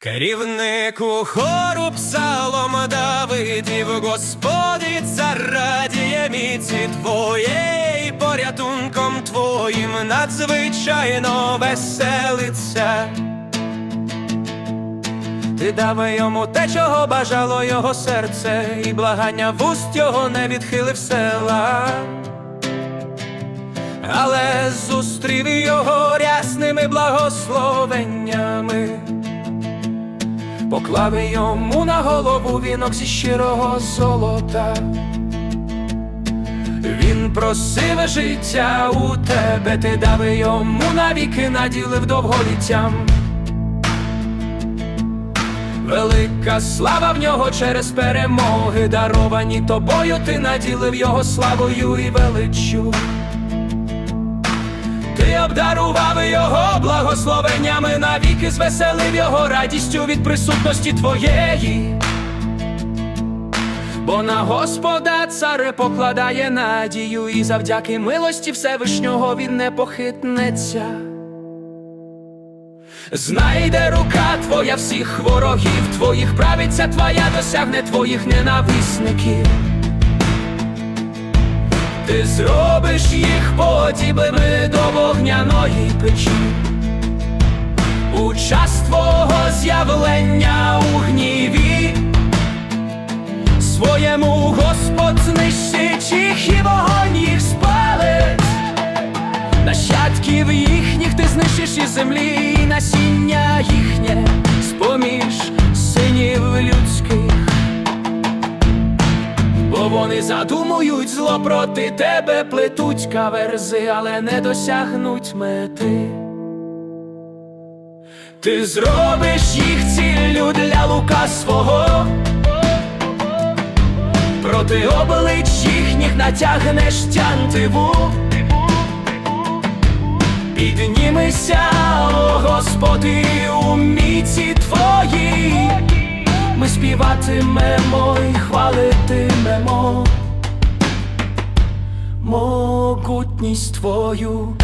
Керівнику хору псалом Давидів, Господи, радіє міці твоєї, порятунком твоїм надзвичайно веселиться. Ти дав йому те, чого бажало його серце, і благання вуст його не відхилив села. Але зустрів його рясними благословеннями. Поклав йому на голову вінок зі щирого золота. Він просив життя у тебе, ти дав йому навіки, наділив довголіттям. Велика слава в нього через перемоги, даровані тобою, ти наділив його славою і величчю. Обдарував його благословеннями навіки, звеселив його радістю від присутності твоєї. Бо на Господа царе покладає надію, і завдяки милості Всевишнього він не похитнеться. Знайде рука твоя всіх ворогів твоїх, правиця твоя досягне твоїх ненависників. Ти зробиш їх подібними до вогняної печі. У час твого з'явлення у гніві. Своєму Господь знищить їх і вогонь їх спалить. Нащадків їхніх ти знищиш із землі, і насіння їхнє Вони задумують зло проти тебе, плетуть каверзи, але не досягнуть мети. Ти зробиш їх ціллю для лука свого, проти облич їхніх натягнеш тянтиву. Піднімися, о Господи, у міці твоїй, ми співатимемо і хвалитимемо могутність Твою.